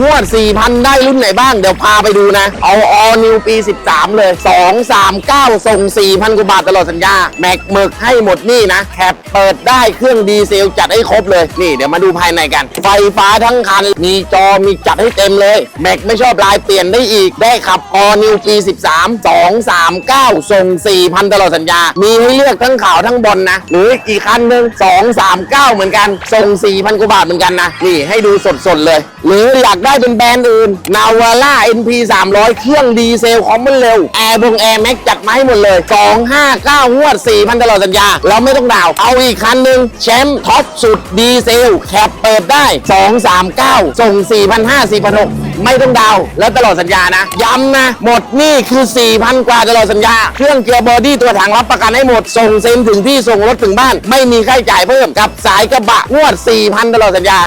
งวด 4,000 ได้รุ่นไหนบ้าง เดี๋ยวพาไปดูนะ เอาออนิวปี 13 เลย 2 3 9 ส่ง 4,000 กว่าบาทตลอดสัญญา แม็กเมิกให้หมดนี่นะ แคปเปิดได้เครื่องดีเซลจัดให้ครบเลย นี่เดี๋ยวมาดูภายในกัน ไฟฟ้าทั้งคัน มีจอมีจัดให้เต็มเลย แม็กไม่ชอบลายเปลี่ยนได้อีก ได้ขับออนิวปี 13 2 3 9 ส่ง 4,000 ตลอดสัญญา มีให้เลือกทั้งขาวทั้งบอลนะหรืออีกคันหนึ่ง2 3 9 เหมือนกัน ส่ง 4,000 กว่าบาทเหมือนกันนะ นี่ให้ดูสดๆเลย หรืออยากได้เป็นแบรนด์อื่นนาวาร่า NP 300 เครื่องดีเซลคอมมันเร็ว แอร์บงแอร์แม็กจัดมาให้หมดเลย 259งวด 4,000 ตลอดสัญญา เราไม่ต้องดาว เอาอีกคันหนึ่งแชมป์ท็อปสุดดีเซล แคปเปิดได้ 239 ส่ง 4,500 4,600 ไม่ต้องดาวแล้วตลอดสัญญานะ ย้ำนะ หมดนี่คือ 4,000 กว่าตลอดสัญญา เครื่องเกียร์บอดี้ตัวถังรับประกันให้หมด ส่งเซ็นถึงที่ส่งรถถึงบ้าน ไม่มีค่าใช้จ่ายเพิ่มกับสายกระบะงวด 4,000 ตลอดสัญญา